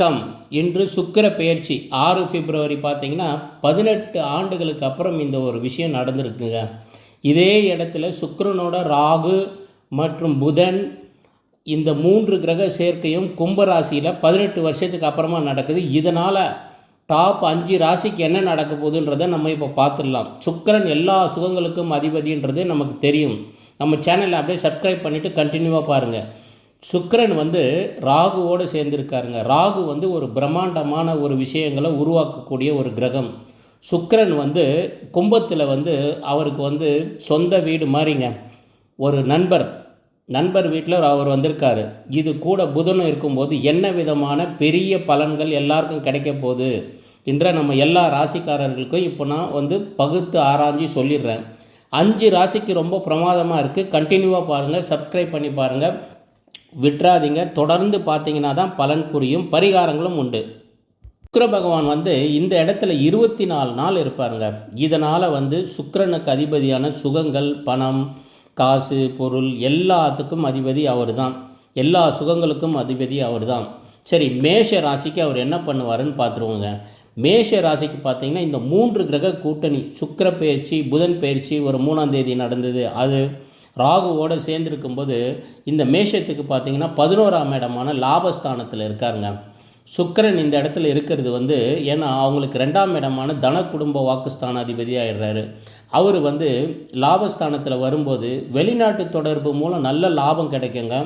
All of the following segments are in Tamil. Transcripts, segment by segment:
வணக்கம். இன்று சுக்கிர பெயர்ச்சி ஆறு பிப்ரவரி பார்த்தீங்கன்னா பதினெட்டு ஆண்டுகளுக்கு அப்புறம் இந்த ஒரு விஷயம் நடந்திருக்குங்க. இதே இடத்துல சுக்கரனோட ராகு மற்றும் புதன் இந்த மூன்று கிரக சேர்க்கையும் கும்பராசியில் பதினெட்டு வருஷத்துக்கு அப்புறமா நடக்குது. இதனால் டாப் அஞ்சு ராசிக்கு என்ன நடக்க போகுதுன்றதை நம்ம இப்போ பார்த்துடலாம். சுக்கரன் எல்லா சுகங்களுக்கும் அதிபதின்றது நமக்கு தெரியும். நம்ம சேனலை அப்படியே சப்ஸ்கிரைப் பண்ணிவிட்டு கண்டினியூவாக பாருங்கள் சுக்கரன் வந்து ராகுவோடு சேர்ந்திருக்காருங்க. ராகு வந்து ஒரு பிரம்மாண்டமான ஒரு விஷயங்களை உருவாக்கக்கூடிய ஒரு கிரகம். சுக்கரன் வந்து கும்பத்தில் வந்து அவருக்கு வந்து சொந்த வீடு மாதிரிங்க ஒரு நண்பர். நண்பர் வீட்டில் அவர் வந்திருக்காரு. இது கூட புதனும் இருக்கும்போது என்ன விதமான பெரிய பலன்கள் எல்லாருக்கும் கிடைக்க போகுது என்ற நம்ம எல்லா ராசிக்காரர்களுக்கும் இப்போ நான் வந்து பகுத்து ஆராய்ஞ்சு சொல்லிடுறேன். அஞ்சு ராசிக்கு ரொம்ப பிரமாதமாக இருக்குது கண்டினியூவாக பாருங்கள் சப்ஸ்கிரைப் பண்ணி பாருங்கள் விட்டுறாதீங்க தொடர்ந்து பார்த்தீங்கன்னா தான் பலன் புரியும். பரிகாரங்களும் உண்டு. சுக்கர பகவான் வந்து இந்த இடத்துல இருபத்தி நாலு நாள் இருப்பாருங்க. இதனால் வந்து சுக்கரனுக்கு அதிபதியான சுகங்கள் பணம் காசு பொருள் எல்லாத்துக்கும் அதிபதி அவர் தான் எல்லா சுகங்களுக்கும் அதிபதி அவர் தான் சரி மேஷ ராசிக்கு அவர் என்ன பண்ணுவாருன்னு பார்த்துருவோங்க. மேஷ ராசிக்கு பார்த்தீங்கன்னா இந்த மூன்று கிரக கூட்டணி சுக்கிர பயிற்சி புதன் பயிற்சி ஒரு மூணாம் தேதி நடந்தது. அது ராகுவோடு சேர்ந்துருக்கும்போது இந்த மேஷத்துக்கு பார்த்தீங்கன்னா பதினோராம் இடமான லாபஸ்தானத்தில் இருக்காருங்க. சுக்கரன் இந்த இடத்துல இருக்கிறது வந்து ஏன்னா அவங்களுக்கு ரெண்டாம் இடமான தன குடும்ப வாக்குஸ்தானாதிபதி ஆயிடுறாரு அவர் வந்து லாபஸ்தானத்தில் வரும்போது வெளிநாட்டு தொடர்பு மூலம் நல்ல லாபம் கிடைக்குங்க.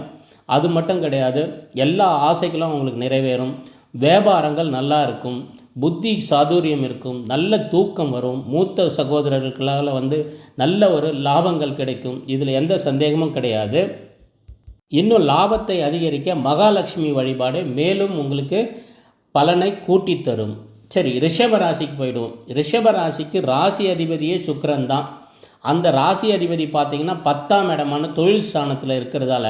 அது மட்டும் கிடையாது எல்லா ஆசைகளும் அவங்களுக்கு நிறைவேறும். வியாபாரங்கள் நல்லா இருக்கும். புத்தி சாதுரியம் இருக்கும் நல்ல தூக்கம் வரும் மூத்த சகோதரர்களால் வந்து நல்ல ஒரு லாபங்கள் கிடைக்கும். இதில் எந்த சந்தேகமும் கிடையாது. இன்னும் லாபத்தை அதிகரிக்க மகாலட்சுமி வழிபாடு மேலும் உங்களுக்கு பலனை கூட்டி தரும். சரி ரிஷப ராசிக்கு போயிடுவோம். ரிஷப ராசிக்கு ராசி அதிபதியே சுக்கரன் தான். அந்த ராசி அதிபதி பார்த்தீங்கன்னா பத்தாம் இடமான தொழில் ஸ்தானத்தில் இருக்கிறதால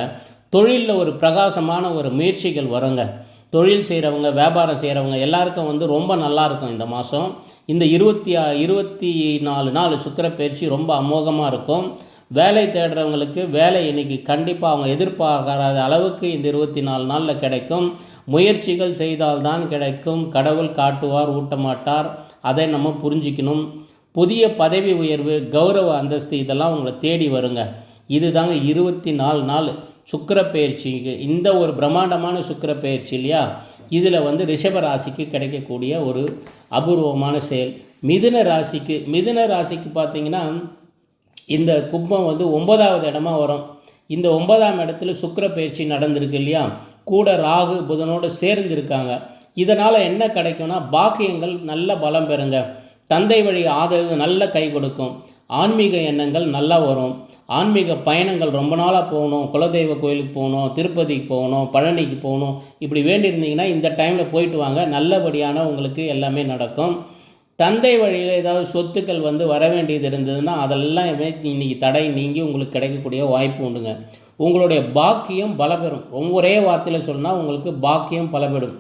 தொழிலில் ஒரு பிரகாசமான ஒரு முயற்சிகள் வருங்க. தொழில் செய்கிறவங்க வியாபாரம் செய்கிறவங்க எல்லாருக்கும் வந்து ரொம்ப நல்லா இருக்கும் இந்த மாதம் இந்த இருபத்தி ஆ- இருபத்தி நாலு நாள் சுக்கிர பயிற்சி ரொம்ப அமோகமாக இருக்கும். வேலை தேடுறவங்களுக்கு வேலை இன்னைக்கு கண்டிப்பாக அவங்க எதிர்பார்க்காத அளவுக்கு இந்த இருபத்தி நாலு நாளில் கிடைக்கும். முயற்சிகள் செய்தால்தான் கிடைக்கும். கடவுள் காட்டுவார் ஊட்டமாட்டார். அதை நம்ம புரிஞ்சிக்கணும். புதிய பதவி உயர்வு கௌரவ அந்தஸ்து இதெல்லாம் உங்களை தேடி வருங்க. இதுதாங்க இருபத்தி நாலு நாள். சுக்கர பயிற்சிக்கு இந்த ஒரு பிரம்மாண்டமான சுக்கர பயிற்சி இல்லையா? இதில் வந்து ரிஷப ராசிக்கு கிடைக்கக்கூடிய ஒரு அபூர்வமான செயல். மிதுன ராசிக்கு மிதுன ராசிக்கு பார்த்திங்கன்னா இந்த கும்பம் வந்து ஒன்பதாவது இடமா வரும். இந்த ஒன்பதாம் இடத்துல சுக்கிர பயிற்சி நடந்திருக்கு இல்லையா? கூட ராகு புதனோடு சேர்ந்து இருக்காங்க. இதனால் என்ன கிடைக்கும்னா பாக்கியங்கள் நல்ல பலம் பெறுங்க. தந்தை வழி ஆதரவு நல்ல கை கொடுக்கும். ஆன்மீக எண்ணங்கள் நல்லா வரும். ஆன்மீக பயணங்கள் ரொம்ப நாளாக போகணும். குலதெய்வ கோயிலுக்கு போகணும் திருப்பதிக்கு போகணும் பழனிக்கு போகணும். இப்படி வேண்டியிருந்தீங்கன்னா இந்த டைமில் போயிட்டு வாங்க. நல்லபடியான உங்களுக்கு எல்லாமே நடக்கும். தந்தை வழியில் ஏதாவது சொத்துக்கள் வந்து வர வேண்டியது இருந்ததுன்னா அதெல்லாம் இன்னைக்கு தடை நீங்கி உங்களுக்கு கிடைக்கக்கூடிய வாய்ப்பு உண்டுங்க. உங்களுடைய பாக்கியம் பலப்பெறும் ரொம்ப ஒரே வார்த்தையில் சொன்னால் உங்களுக்கு பாக்கியம் பலப்பெறும்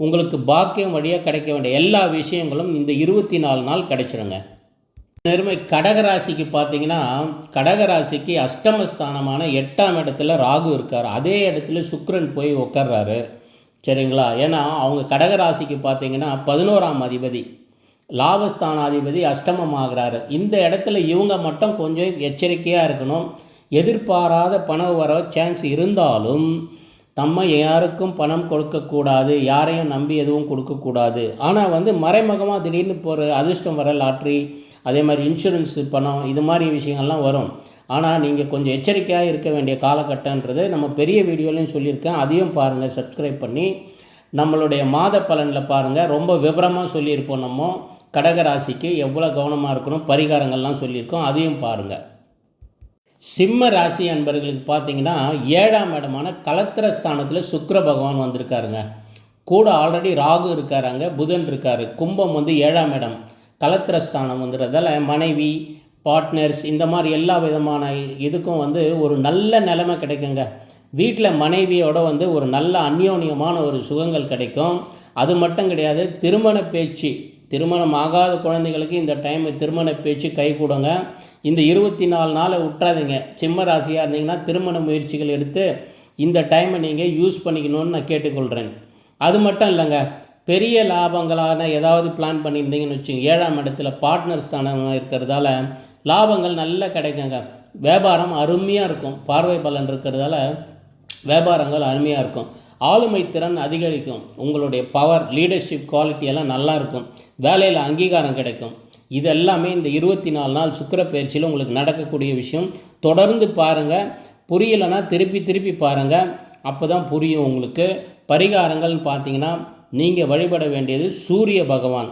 உங்களுக்கு பாக்கியம் வழியாக கிடைக்க வேண்டிய எல்லா விஷயங்களும் இந்த இருபத்தி நாலு நாள் கிடைச்சிருங்க. நேர்மை கடகராசிக்கு பார்த்தீங்கன்னா கடகராசிக்கு அஷ்டமஸ்தானமான எட்டாம் இடத்துல ராகு இருக்கார். அதே இடத்துல சுக்ரன் போய் உட்கார்றாரு சரிங்களா? ஏன்னா அவங்க கடகராசிக்கு பார்த்தீங்கன்னா பதினோராம் அதிபதி லாபஸ்தானாதிபதி அஷ்டமமாகிறாரு. இந்த இடத்துல இவங்க மட்டும் கொஞ்சம் எச்சரிக்கையாக இருக்கணும். எதிர்பாராத பண வர சான்ஸ் இருந்தாலும் நம்ம யாருக்கும் பணம் கொடுக்கக்கூடாது. யாரையும் நம்பி எதுவும் கொடுக்கக்கூடாது. ஆனால் வந்து மறைமுகமாக திடீர்னு போகிற அதிர்ஷ்டம் வர லாட்ரி அதே மாதிரி இன்சூரன்ஸ் பணம் இது மாதிரி விஷயங்கள்லாம் வரும். ஆனால் நீங்கள் கொஞ்சம் எச்சரிக்கையாக இருக்க வேண்டிய காலகட்டன்றது நம்ம பெரிய வீடியோலையும் சொல்லியிருக்கேன். அதையும் பாருங்கள் சப்ஸ்கிரைப் பண்ணி. நம்மளுடைய மாத பலனில் பாருங்கள் ரொம்ப விவரமாக சொல்லியிருப்போம் நம்ம. கடகராசிக்கு எவ்வளோ கவனமாக இருக்கணும் பரிகாரங்கள்லாம் சொல்லியிருக்கோம் அதையும் பாருங்கள் சிம்ம ராசி அன்பர்களுக்கு பார்த்தீங்கன்னா ஏழாம் இடமான கலத்திர ஸ்தானத்தில் சுக்கர பகவான் வந்திருக்காருங்க. கூட ஆல்ரெடி ராகு இருக்காருங்க புதன் இருக்காரு. கும்பம் வந்து ஏழாம் இடம். கலத்திரஸ்தானம் வந்துடுறதால மனைவி பார்ட்னர்ஸ் இந்த மாதிரி எல்லா விதமான இதுக்கும் வந்து ஒரு நல்ல நிலைமை கிடைக்குங்க. வீட்டில் மனைவியோட வந்து ஒரு நல்ல அந்யோன்யமான ஒரு சுகங்கள் கிடைக்கும். அது மட்டும் கிடையாது திருமண பேச்சு. திருமணம் ஆகாத குழந்தைகளுக்கு இந்த டைம் திருமண பேச்சு கை கொடுங்க. இந்த இருபத்தி நாலு நாளை விட்டுறாதீங்க சிம்ம ராசியாக இருந்தீங்கன்னா திருமண முயற்சிகள் எடுத்து இந்த டைமை நீங்கள் யூஸ் பண்ணிக்கணும்னு நான் கேட்டுக்கொள்கிறேன் அது மட்டும் இல்லைங்க. பெரிய லாபங்களான ஏதாவது பிளான் பண்ணியிருந்தீங்கன்னு வச்சுங்க ஏழாம் இடத்துல பார்ட்னர் ஸ்தானமாக இருக்கிறதால லாபங்கள் நல்லா கிடைக்குங்க. வியாபாரம் அருமையாக இருக்கும். பார்வை பலன் இருக்கிறதால வியாபாரங்கள் அருமையாக இருக்கும். ஆளுமை திறன் அதிகரிக்கும். உங்களுடைய பவர் லீடர்ஷிப் குவாலிட்டி எல்லாம் நல்லா இருக்கும். வேலையில் அங்கீகாரம் கிடைக்கும். இது எல்லாமே இந்த இருபத்தி நாலு நாள் சுக்கிர பயிற்சியில் உங்களுக்கு நடக்கக்கூடிய விஷயம். தொடர்ந்து பாருங்கள் புரியலைன்னா திருப்பி திருப்பி பாருங்கள் அப்போ தான் புரியும் உங்களுக்கு. பரிகாரங்கள்னு பார்த்தீங்கன்னா நீங்கள் வழிபட வேண்டியது சூரிய பகவான்.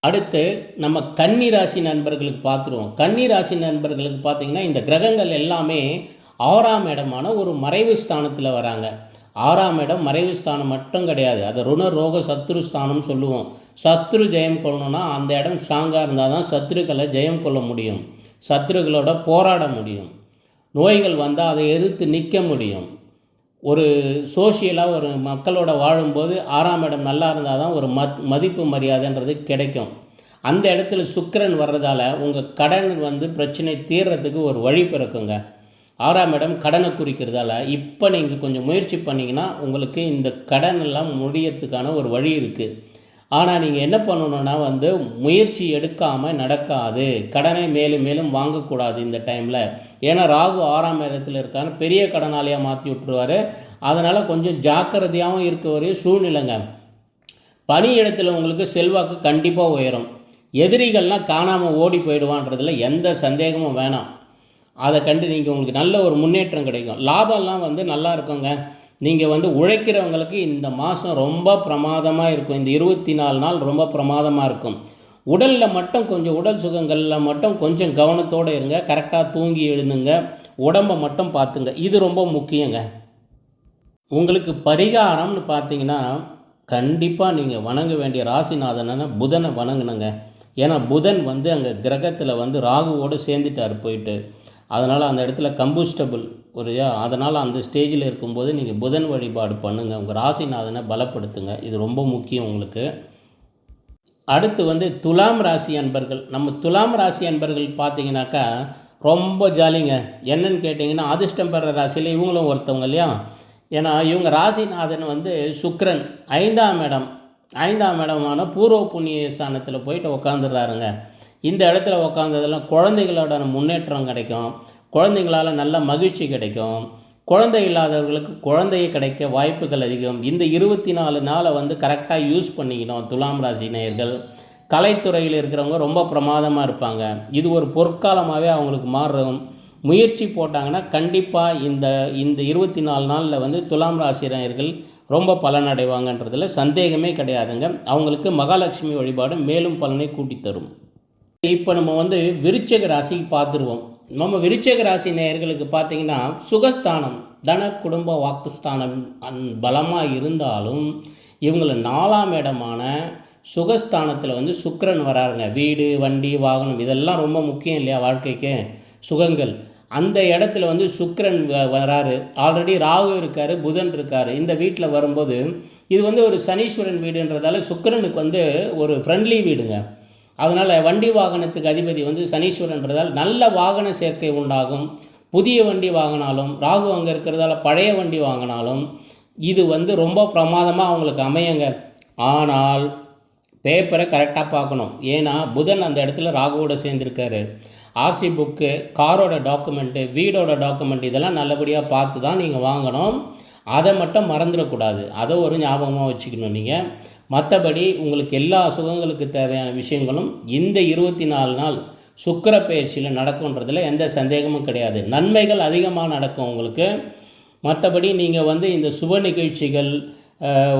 அடுத்து நம்ம கன்னி ராசி நண்பர்களுக்கு பார்த்துருவோம். கன்னி ராசி நண்பர்களுக்கு பார்த்தீங்கன்னா இந்த கிரகங்கள் எல்லாமே ஆறாம் இடமான ஒரு மறைவு ஸ்தானத்தில் வராங்க. ஆறாம் இடம் மறைவு ஸ்தானம் மட்டும் கிடையாது. அது ருண ரோக சத்ரு ஸ்தானம் சொல்லுவோம். சத்ரு ஜெயம் கொள்ளணும்னா அந்த இடம் ஸ்ட்ராங்காக இருந்தால் தான் சத்ருக்களை ஜெயம் கொள்ள முடியும். சத்ருக்களோட போராட முடியும். நோய்கள் வந்தால் அதை எதிர்த்து நிற்க முடியும். ஒரு சோஷியலாக ஒரு மக்களோட வாழும்போது ஆறாம் இடம் நல்லா இருந்தால் தான் ஒரு மத் மதிப்பு மரியாதைன்றது கிடைக்கும். அந்த இடத்துல சுக்கரன் வர்றதால உங்கள் கடன் வந்து பிரச்சனை தீர்றதுக்கு ஒரு வழி பிறக்குங்க. ஆறாம் இடம் கடனை குறிக்கிறதால இப்போ நீங்கள் கொஞ்சம் முயற்சி பண்ணிங்கன்னா உங்களுக்கு இந்த கடன் எல்லாம் முடியறதுக்கான ஒரு வழி இருக்குது ஆனால் நீங்கள் என்ன பண்ணணுன்னா வந்து முயற்சி எடுக்காமல் நடக்காது. கடனை மேலும் மேலும் வாங்கக்கூடாது இந்த டைமில் ஏன்னா ராகு ஆறாம் இடத்துல இருக்கான்னு பெரிய கடனாளியாக மாற்றி விட்டுருவார். அதனால் கொஞ்சம் ஜாக்கிரதையாகவும் இருக்க வரைய சூழ்நிலைங்க. பணி இடத்துல உங்களுக்கு செல்வாக்கு கண்டிப்பாக உயரும். எதிரிகள்லாம் காணாமல் ஓடி போயிடுவான்றதுல எந்த சந்தேகமும் வேணாம். அதை கண்டு நீங்கள் உங்களுக்கு நல்ல ஒரு முன்னேற்றம் கிடைக்கும். லாபம்லாம் வந்து நல்லா இருக்குங்க. நீங்கள் வந்து உழைக்கிறவங்களுக்கு இந்த மாதம் ரொம்ப பிரமாதமாக இருக்கும். இந்த இருபத்தி நாலு நாள் ரொம்ப பிரமாதமாக இருக்கும். உடலில் மட்டும் கொஞ்சம் உடல் சுகங்களில் மட்டும் கொஞ்சம் கவனத்தோடு இருங்க. கரெக்டாக தூங்கி எழுந்துங்க. உடம்பை மட்டும் பார்த்துங்க. இது ரொம்ப முக்கியங்க. உங்களுக்கு பரிகாரம்னு பார்த்தீங்கன்னா கண்டிப்பாக நீங்கள் வணங்க வேண்டிய ராசிநாதனை புதனை வணங்கணுங்க. ஏன்னா புதன் வந்து அங்கே கிரகத்தில் வந்து ராகுவோடு சேர்ந்துட்டார் போயிட்டு. அதனால் அந்த இடத்துல கம்பூஸ்டபுள் ஒரு அதனால் அந்த ஸ்டேஜில் இருக்கும்போது நீங்கள் புதன் வழிபாடு பண்ணுங்கள் உங்கள் ராசிநாதனை பலப்படுத்துங்க. இது ரொம்ப முக்கியம் உங்களுக்கு. அடுத்து வந்து துலாம் ராசி அன்பர்கள். நம்ம துலாம் ராசி அன்பர்கள் பார்த்தீங்கன்னாக்கா ரொம்ப ஜாலிங்க. என்னன்னு கேட்டிங்கன்னா அதிர்ஷ்டம் பெற ராசியில் இவங்களும் ஒருத்தவங்க இல்லையா? ஏன்னா இவங்க ராசிநாதன் வந்து சுக்ரன் ஐந்தாம் இடம். ஐந்தாம் இடமான பூர்வ புண்ணிய ஸ்தானத்தில் போயிட்டு உக்காந்துடுறாருங்க. இந்த இடத்துல உக்காந்ததெல்லாம் குழந்தைகளோட முன்னேற்றம் கிடைக்கும். குழந்தைங்களால் நல்ல மகிழ்ச்சி கிடைக்கும். குழந்தை இல்லாதவர்களுக்கு குழந்தைய கிடைக்க வாய்ப்புகள் அதிகம். இந்த இருபத்தி நாலு நாளை வந்து கரெக்டாக யூஸ் பண்ணிக்கணும் துலாம் ராசி நேயர்கள். கலைத்துறையில் இருக்கிறவங்க ரொம்ப பிரமாதமாக இருப்பாங்க. இது ஒரு பொற்காலமாகவே அவங்களுக்கு மாறும். முயற்சி போட்டாங்கன்னா கண்டிப்பாக இந்த இந்த இருபத்தி நாலு நாளில் வந்து துலாம் ராசி நேயர்கள் ரொம்ப பலனடைவாங்கன்றதில் சந்தேகமே கிடையாதுங்க. அவங்களுக்கு மகாலட்சுமி வழிபாடு மேலும் பலனை கூட்டித்தரும். இப்போ நம்ம வந்து விருச்சக ராசிக்கு பார்த்துருவோம். நம்ம விருச்சக ராசி நேயர்களுக்கு பார்த்தீங்கன்னா சுகஸ்தானம் தன குடும்ப வாக்குஸ்தானம் அந் பலமாக இருந்தாலும் இவங்கள நாலாம் இடமான சுகஸ்தானத்தில் வந்து சுக்கரன் வராருங்க. வீடு வண்டி வாகனம் இதெல்லாம் ரொம்ப முக்கியம் இல்லையா வாழ்க்கைக்கு? சுகங்கள். அந்த இடத்துல வந்து சுக்கரன் வ- வராரு. ஆல்ரெடி ராகு இருக்கார் புதன் இருக்கார். இந்த வீட்டில் வரும்போது இது வந்து ஒரு சனீஸ்வரன் வீடுன்றதால சுக்கரனுக்கு வந்து ஒரு ஃப்ரெண்ட்லி வீடுங்க. அதனால் வண்டி வாகனத்துக்கு அதிபதி வந்து சனீஸ்வரன்றதால் நல்ல வாகன சேர்க்கை உண்டாகும். புதிய வண்டி வாங்கினாலும் ராகு அங்கே இருக்கிறதால பழைய வண்டி வாங்கினாலும் இது வந்து ரொம்ப பிரமாதமாக அவங்களுக்கு அமையுங்க. ஆனால் பேப்பரை கரெக்டாக பார்க்கணும். ஏன்னா புதன் அந்த இடத்துல ராகுவோட சேர்ந்துருக்காரு. ஆர்சி புக்கு காரோட டாக்குமெண்ட்டு வீடோட டாக்குமெண்ட் இதெல்லாம் நல்லபடியாக பார்த்து தான் நீங்கள் வாங்கணும். அதை மட்டும் மறந்துடக்கூடாது. அதை ஒரு ஞாபகமாக வச்சுக்கணும் நீங்கள் மற்றபடி உங்களுக்கு எல்லா சுகங்களுக்கு தேவையான விஷயங்களும் இந்த இருபத்தி நாலு நாள் சுக்கிர பயிற்சியில் நடக்கும்ன்றதில் எந்த சந்தேகமும் கிடையாது. நன்மைகள் அதிகமாக நடக்கும் உங்களுக்கு. மற்றபடி நீங்கள் வந்து இந்த சுப நிகழ்ச்சிகள்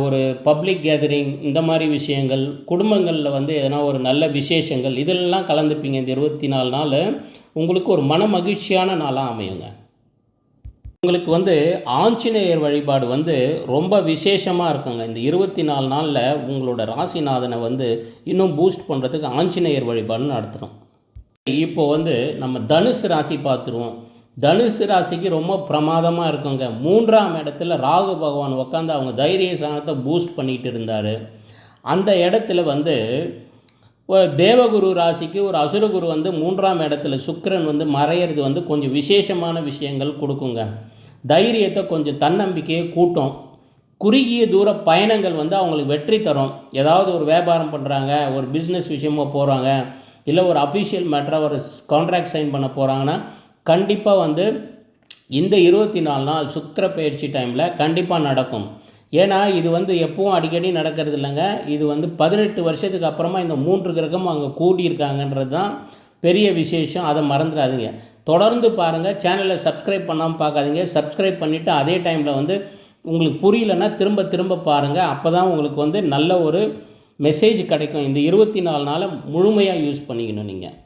ஒரு பப்ளிக் கேதரிங் இந்த மாதிரி விஷயங்கள் குடும்பங்களில் வந்து எதனா ஒரு நல்ல விசேஷங்கள் இதெல்லாம் கலந்துப்பீங்க இந்த இருபத்தி நாலு நாள். உங்களுக்கு ஒரு மன மகிழ்ச்சியான நாளாக அமையுங்க. உங்களுக்கு வந்து ஆஞ்சநேயர் வழிபாடு வந்து ரொம்ப விசேஷமாக இருக்குங்க. இந்த இருபத்தி நாலு நாளில் உங்களோட ராசிநாதனை வந்து இன்னும் பூஸ்ட் பண்ணுறதுக்கு ஆஞ்சநேயர் வழிபாடுன்னு நடத்துகிறோம் இப்போ வந்து நம்ம தனுசு ராசி பார்த்துருவோம். தனுசு ராசிக்கு ரொம்ப பிரமாதமாக இருக்குங்க. மூன்றாம் இடத்துல ராகு பகவான் உட்காந்து அவங்க தைரிய சாணத்தை பூஸ்ட் பண்ணிகிட்டு இருந்தார். அந்த இடத்துல வந்து தேவகுரு ராசிக்கு ஒரு அசுரகுரு வந்து மூன்றாம் இடத்துல சுக்கரன் வந்து மறையிறது வந்து கொஞ்சம் விசேஷமான விஷயங்கள் கொடுக்குங்க. தைரியத்தை கொஞ்சம் தன்னம்பிக்கையை கூட்டும். குறுகிய தூர பயணங்கள் வந்து அவங்களுக்கு வெற்றி தரும். ஏதாவது ஒரு வியாபாரம் பண்ணுறாங்க ஒரு பிஸ்னஸ் விஷயமாக போகிறாங்க இல்லை ஒரு அஃபிஷியல் மேட்டராக ஒரு கான்ட்ராக்ட் சைன் பண்ண போகிறாங்கன்னா கண்டிப்பாக வந்து இந்த இருபத்தி நாலு நாள் சுக்கர பயிற்சி டைமில் கண்டிப்பாக நடக்கும். ஏன்னா இது வந்து எப்பவும் அடிக்கடி நடக்கிறது இல்லைங்க. இது வந்து பதினெட்டு வருஷத்துக்கு அப்புறமா இந்த மூன்று கிரகம் அங்கே கூடியிருக்காங்கன்றது தான் பெரிய விசேஷம். அதை மறந்துடாதீங்க. தொடர்ந்து பாருங்கள் சேனலை சப்ஸ்கிரைப் பண்ணாமல் பார்க்காதீங்க. சப்ஸ்கிரைப் பண்ணிவிட்டு அதே டைமில் வந்து உங்களுக்கு புரியலன்னா திரும்ப திரும்ப பாருங்கள் அப்போ தான் உங்களுக்கு வந்து நல்ல ஒரு மெசேஜ் கிடைக்கும். இந்த இருபத்தி நாலு நாளை முழுமையாக யூஸ் பண்ணிக்கணும் நீங்கள்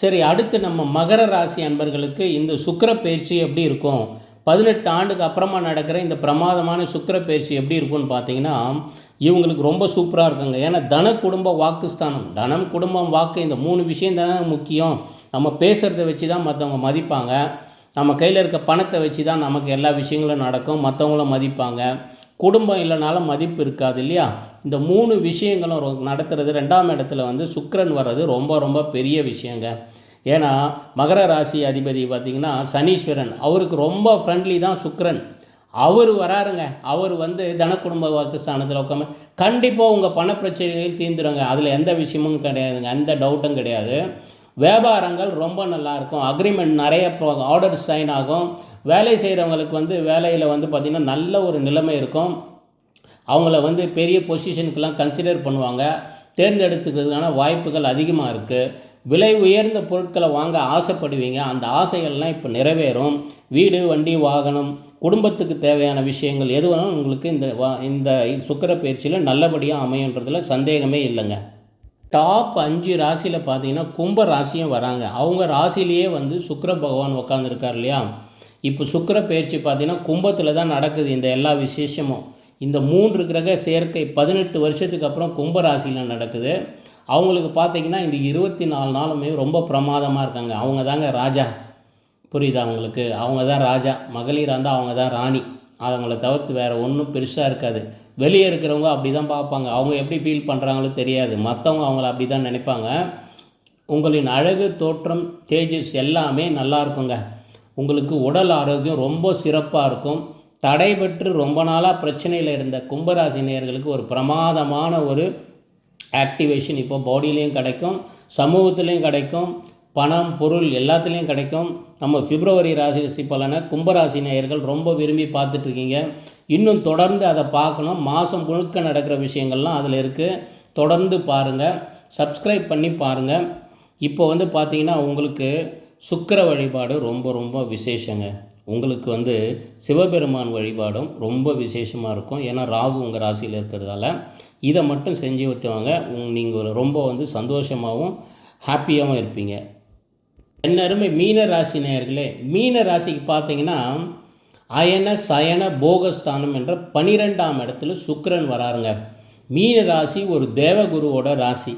சரி அடுத்து நம்ம மகர ராசி அன்பர்களுக்கு இந்த சுக்கிர பயிற்சி எப்படி இருக்கும்? பதினெட்டு ஆண்டுக்கு அப்புறமா நடக்கிற இந்த பிரமாதமான சுக்கர பயிற்சி எப்படி இருக்கும்னு பார்த்தீங்கன்னா இவங்களுக்கு ரொம்ப சூப்பராக இருக்குங்க. ஏன்னா தன குடும்ப வாக்குஸ்தானம். தனம் குடும்பம் வாக்கு இந்த மூணு விஷயம் தானே முக்கியம். நம்ம பேசுகிறத வச்சு தான் மற்றவங்க மதிப்பாங்க. நம்ம கையில் இருக்க பணத்தை வச்சு தான் நமக்கு எல்லா விஷயங்களும் நடக்கும். மற்றவங்களும் மதிப்பாங்க. குடும்பம் இல்லைனாலும் மதிப்பு இருக்காது இல்லையா? இந்த மூணு விஷயங்களும் ரொ- நடத்துறது ரெண்டாம் இடத்துல வந்து சுக்கரன் வர்றது ரொம்ப ரொம்ப பெரிய விஷயங்க. ஏன்னா மகர ராசி அதிபதி பார்த்திங்கன்னா சனீஸ்வரன். அவருக்கு ரொம்ப ஃப்ரெண்ட்லி தான் சுக்ரன் அவர் வராருங்க. அவர் வந்து தனக்குடும்ப வாக்கு ஸ்தானத்தில் உட்காம கண்டிப்பாக உங்கள் பணப்பிரச்சனைகள் தீர்ந்துடுங்க அதில் எந்த விஷயமும் கிடையாதுங்க. எந்த டவுட்டும் கிடையாது. வியாபாரங்கள் ரொம்ப நல்லாயிருக்கும் அக்ரிமெண்ட் நிறைய ஆர்டர் சைன் ஆகும். வேலை செய்கிறவங்களுக்கு வந்து வேலையில் வந்து பார்த்திங்கன்னா நல்ல ஒரு நிலைமை இருக்கும். அவங்கள வந்து பெரிய பொசிஷனுக்கெல்லாம் கன்சிடர் பண்ணுவாங்க. தேர்ந்தெடுத்துக்கிறதுக்கான வாய்ப்புகள் அதிகமாக இருக்குது விலை உயர்ந்த பொருட்களை வாங்க ஆசைப்படுவீங்க. அந்த ஆசைகள்லாம் இப்போ நிறைவேறும். வீடு வண்டி வாகனம் குடும்பத்துக்கு தேவையான விஷயங்கள் எது வேணாலும் உங்களுக்கு இந்த வா இந்த சுக்கிர பயிற்சியில் நல்லபடியாக அமையுன்றதுல சந்தேகமே இல்லைங்க. டாப் அஞ்சு ராசியில் பார்த்தீங்கன்னா கும்ப ராசியும் வராங்க. அவங்க ராசிலேயே வந்து சுக்கர பகவான் உட்காந்துருக்கார் இல்லையா? இப்போ சுக்கர பயிற்சி பார்த்தீங்கன்னா கும்பத்தில் தான் நடக்குது இந்த எல்லா விசேஷமும். இந்த மூன்று கிரக சேர்க்கை பதினெட்டு வருஷத்துக்கு அப்புறம் கும்பராசியில் நடக்குது. அவங்களுக்கு பார்த்தீங்கன்னா இந்த இருபத்தி நாலு நாளுமே ரொம்ப பிரமாதமாக இருக்காங்க. அவங்க தாங்க ராஜா. புரியுதா அவங்களுக்கு அவங்க தான் ராஜா. மகளிராக இருந்தால் அவங்க தான் ராணி. அவங்கள தவிர்த்து வேறு ஒன்றும் பெருசாக இருக்காது. வெளியே இருக்கிறவங்க அப்படி தான் பார்ப்பாங்க. அவங்க எப்படி ஃபீல் பண்ணுறாங்களோ தெரியாது. மற்றவங்க அவங்கள அப்படி தான் நினைப்பாங்க. உங்களின் அழகு தோற்றம் தேஜஸ் எல்லாமே நல்லா இருக்குங்க. உங்களுக்கு உடல் ஆரோக்கியம் ரொம்ப சிறப்பாக இருக்கும். தடைபெற்று ரொம்ப நாளாக பிரச்சனையில் இருந்த கும்பராசி நேர்களுக்கு ஒரு பிரமாதமான ஒரு ஆக்டிவேஷன் இப்போ பாடியிலையும் கிடைக்கும் சமூகத்துலேயும் கிடைக்கும் பணம் பொருள் எல்லாத்துலேயும் கிடைக்கும். நம்ம பிப்ரவரி ராசி பலனை கும்பராசி நேயர்கள் ரொம்ப விரும்பி பார்த்துட்ருக்கீங்க. இன்னும் தொடர்ந்து அதை பார்க்கணும். மாதம் முழுக்க நடக்கிற விஷயங்கள்லாம் அதில் இருக்குது தொடர்ந்து பாருங்கள் சப்ஸ்கிரைப் பண்ணி பாருங்கள் இப்போ வந்து பார்த்தீங்கன்னா உங்களுக்கு சுக்கிர வழிபாடு ரொம்ப ரொம்ப விசேஷங்க. உங்களுக்கு வந்து சிவபெருமான் வழிபாடும் ரொம்ப விசேஷமாக இருக்கும். ஏன்னா ராகு உங்கள் ராசியில் இருக்கிறதால இதை மட்டும் செஞ்சு வைத்தவங்க நீங்கள் ரொம்ப வந்து சந்தோஷமாகவும் ஹாப்பியாகவும் இருப்பீங்க. என்னருமே மீன ராசி நேயர்களே மீன ராசிக்கு பார்த்தீங்கன்னா அயன சயன போகஸ்தானம் என்ற பனிரெண்டாம் இடத்துல சுக்கரன் வராருங்க. மீன ராசி ஒரு தேவகுருவோட ராசி.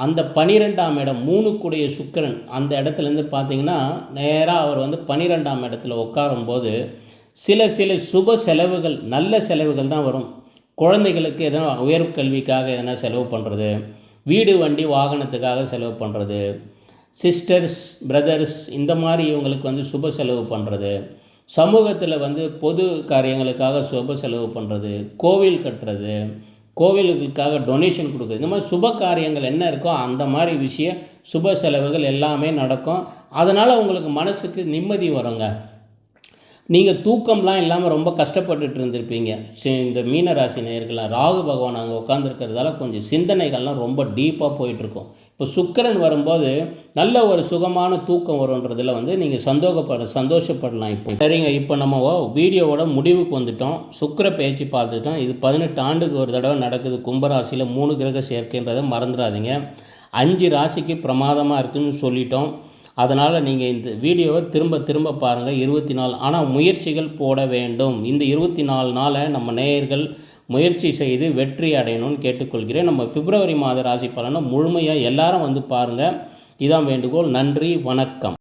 அந்த பனிரெண்டாம் இடம் மூணுக்குடைய சுக்கிரன் அந்த இடத்துலேருந்து பார்த்தீங்கன்னா நேராக அவர் வந்து பனிரெண்டாம் இடத்துல உட்காரும்போது சில சில சுப செலவுகள் நல்ல செலவுகள் தான் வரும். குழந்தைகளுக்கு எதனா உயர் கல்விக்காக எதனா செலவு பண்ணுறது வீடு வண்டி வாகனத்துக்காக செலவு பண்ணுறது சிஸ்டர்ஸ் பிரதர்ஸ் இந்த மாதிரி இவங்களுக்கு வந்து சுப செலவு பண்ணுறது சமூகத்தில் வந்து பொது காரியங்களுக்காக சுப செலவு பண்ணுறது கோவில் கட்டுறது கோவிலுக்காக டொனேஷன் கொடுக்குறது இந்த மாதிரி சுப காரியங்கள் என்ன இருக்கோ அந்த மாதிரி விஷயம் சுப செலவுகள் எல்லாமே நடக்கும். அதனால் உங்களுக்கு மனசுக்கு நிம்மதி வருங்க. நீங்கள் தூக்கம்லாம் இல்லாமல் ரொம்ப கஷ்டப்பட்டுட்டு இருந்திருப்பீங்க. சி- இந்த மீன ராசி ராகு பகவான் அங்கே உட்காந்துருக்கிறதால கொஞ்சம் சிந்தனைகள்லாம் ரொம்ப டீப்பாக போயிட்டுருக்கும். இப்போ சுக்கரன் வரும்போது நல்ல ஒரு சுகமான தூக்கம் வரும்ன்றதில் வந்து நீங்கள் சந்தோகப்பட சந்தோஷப்படலாம் இப்போ. சரிங்க இப்போ நம்ம வீடியோவோட முடிவுக்கு வந்துட்டோம். சுக்கர பேச்சு பார்த்துட்டோம். இது பதினெட்டு ஆண்டுக்கு ஒரு தடவை நடக்குது. கும்பராசியில் மூணு கிரக சேர்க்கைன்றதை மறந்துடாதீங்க. அஞ்சு ராசிக்கு பிரமாதமாக இருக்குதுன்னு சொல்லிட்டோம். அதனால் நீங்கள் இந்த வீடியோவை திரும்ப திரும்ப பாருங்கள் இருபத்தி நாலு ஆனால் முயற்சிகள் போட வேண்டும். இந்த இருபத்தி நாலு நாளை நம்ம நேயர்கள் முயற்சி செய்து வெற்றி அடையணும்னு கேட்டுக்கொள்கிறேன். நம்ம பிப்ரவரி மாத ராசி பலனை முழுமையாக எல்லாரும் வந்து பாருங்கள் இதான் வேண்டுகோள். நன்றி வணக்கம்.